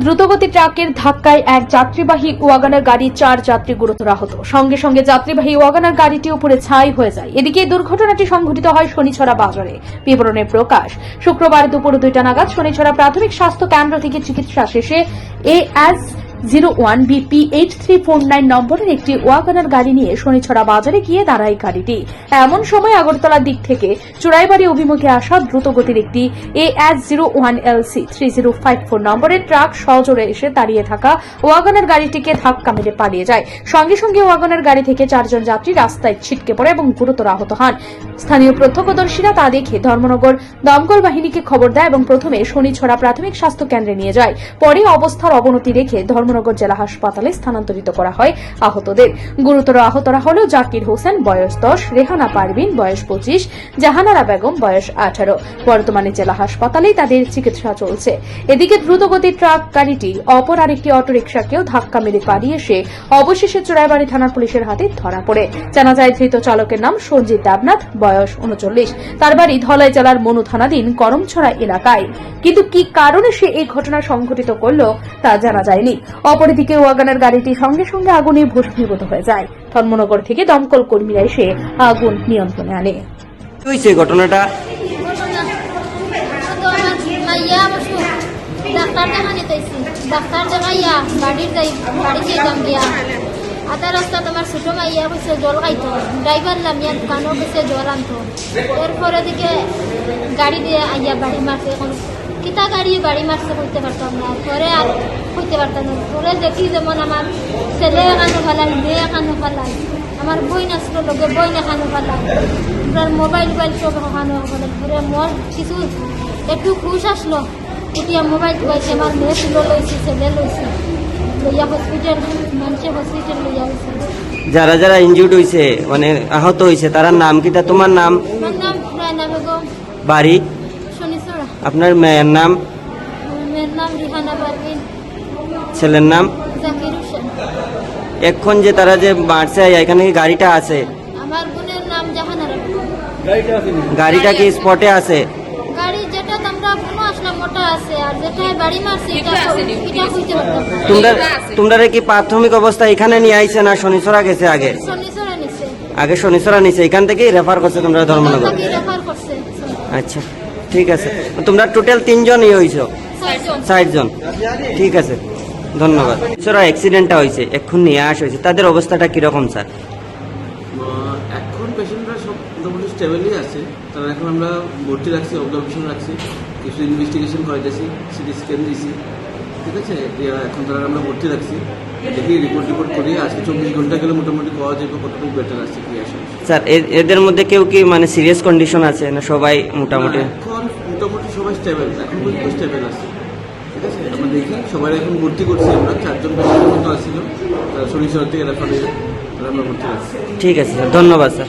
দ্রুতগতি ট্রাকের ধাক্কায় এক যাত্রীবাহী ওয়াগানার গাড়ি চার যাত্রী গুরুতর আহত। সঙ্গে সঙ্গে যাত্রীবাহী ওয়াগানার গাড়িটি উপরে ছাই হয়ে যায়। এদিকে দুর্ঘটনাটি সংঘটিত হয় শনিছড়া বাজারে। বিবরণের প্রকাশ, শুক্রবার দুপুর দুইটা নাগাদ শনিছড়া প্রাথমিক স্বাস্থ্য কেন্দ্র থেকে চিকিৎসা শেষে A S zero one BP eight three four nine নম্বরের একটি ওয়াগানার গাড়ি নিয়ে শনিছড়া বাজারে গিয়ে দাঁড়ায় গাড়িটি। এমন সময় আগরতলার দিক থেকে চুড়াইবাড়ি অভিমুখে আসা দ্রুতগতির একটি A S zero one L C three zero five four নম্বরের ট্রাক সজোরে এসে দাঁড়িয়ে থাকা ওয়াগনের গাড়িটিকে ধাক্কা মেরে পালিয়ে যায়। সঙ্গে সঙ্গে ওয়াগনের গাড়ি থেকে চারজন যাত্রী রাস্তায় ছিটকে পড়ে এবং গুরুতর আহত হন। স্থানীয় প্রত্যক্ষদর্শীরা তা দেখে ধর্মনগর দমকল বাহিনীকে খবর দেয় এবং প্রথমে শনিছড়া প্রাথমিক স্বাস্থ্য কেন্দ্রে নিয়ে যায়। পরে অবস্থার অবনতি রেখে ধর্মনগর জেলা হাসপাতালে স্থানান্তরিত করা হয় আহতদের। গুরুতর আহতরা হল জাকির হোসেন, বয়স দশ, রেহানা পারভিন, বয়স পঁচিশ, জাহানারা বেগম, বয়স আঠারো। বর্তমানে জেলা হাসপাতালেই তাদের চিকিৎসা চলছে। এদিকে দ্রুতগতির ট্রাক গাড়িটি অপর আরেকটি অটোরিকশাকেও ধাক্কা মেরে পালিয়ে এসে অবশেষে চোরাইবাড়ি থানার পুলিশের হাতে ধরা পড়ে। জানা যায় ধৃত চালকের নাম সঞ্জিত দেবনাথ, বয়স উনচল্লিশ। তার বাড়ি ধলাই জেলার মনু থানাধীন করমছড়া এলাকায়। কিন্তু কি কারণে সে এই ঘটনা সংঘটিত করল তা জানা যায়নি। অপরদিকে ওয়াগানের গাড়িটি সঙ্গে সঙ্গে আগুনে ভস্মীভূত হয়ে যায়। ধর্মনগর থেকে দমকল কর্মীরা এসে আগুন নিয়ন্ত্রণে আনে। হয়েছে ঘটনাটা? ডাক্তার দেখা নিতেছি ডাক্তার দেখাইয়া গাড়ির যাই গাড়ি যাইতাম গিয়া আধা রাস্তা তোমার ছোট মাইয়া কইছে, জল খাইতো। ড্রাইভার নামিয়া দোকানও কইছে, জল আনতো। এরপরে দিকে গাড়ি দিয়ে আইয়া বাড়ি মারছে। এখন কিতা গাড়ি বাড়ি মারছে কইতে পারতাম না। পরে আর কইতে পারতাম না। পরে দেখি যেমন আমার ছেলে এখানো ফেলাই মেয়ে এখানো ফেলাই আমার বই নাচলো লগে বই এখানো ফেলাই আপনার মোবাইল টোবাইল সব এখানো ফেলাই পরে মোর কিছু একটু খুশ আসলো। এতিয়া মোবাইল টোবাইছে আমার মেয়ে ছিল লইছে, ছেলে লইছে। লইয়া হসপিটাল মানুষে হসপিটাল লইয়া গেছে যারা যারা ইনজুর্ড হয়েছে মানে আহত হয়েছে তার নাম কিটা তোমার নাম? আমার নাম রায়না বেগম। বাড়ি? আপনার মেয়ের নাম? মেয়ের নাম রিহানা পারভিন। ছেলের নাম? জাকির হোসেন। এখন যে তারা যে মারছে এখানে কি গাড়িটা আছে? আমার বোনের নাম জাহানারা গাড়িটা কি স্পটে আছে গাড়ি যেটা আমরা কোনো আসলাম ওটা আছে আর যেটা বাড়ি মারছে এটা এটা হইতে পারতাম তোমরা তোমরা কি প্রাথমিক অবস্থা এখানে নিয়ে আইছে না শনিচরা গেছে আগে? শনিচড়া নিছে। আগে শনিচরা নিছে এখান থেকেই রেফার করছে তোমরা ধর্মনগর রেফার করছে। আচ্ছা ঠিক আছে। তোমরা টোটাল তিনজন ইয়ে হয়েছো ছয়জন ষাট জন ঠিক আছে ধন্যবাদ। সেরা অ্যাক্সিডেন্টটা হয়েছে এখন নিয়ে আস হয়েছে তাদের অবস্থাটা কীরকম স্যার? এখন পেশেন্টরা সব মোটামুটি স্টেবলই আছে। তারা এখন আমরা ভর্তি রাখছি অবজারভেশন রাখছি কিছু ইনভেস্টিগেশন করাইতেছি সিটি স্ক্যান দিছি ঠিক আছে? এখন তারা আমরা ভর্তি রাখছি। দেখি রিপোর্ট রিপোর্ট করি আজকে চব্বিশ ঘণ্টা গেলে মোটামুটি পাওয়া যাবে কতটুকু বেটার আছে কি আসে। স্যার এদের মধ্যে কেউ কি মানে সিরিয়াস কন্ডিশন আছে না সবাই মোটামুটি? এখন মোটামুটি সবাই স্টেবল এখন পর্যন্ত স্টেবল আছে। ঠিক আছে? আমরা দেখি সবাই এখন ভর্তি করছি আমরা চারজন পেশেন্টের মতো আসছিল তারা শরীর থেকে রেফার তারা আমরা ভর্তি রাখছি। ঠিক আছে স্যার ধন্যবাদ স্যার।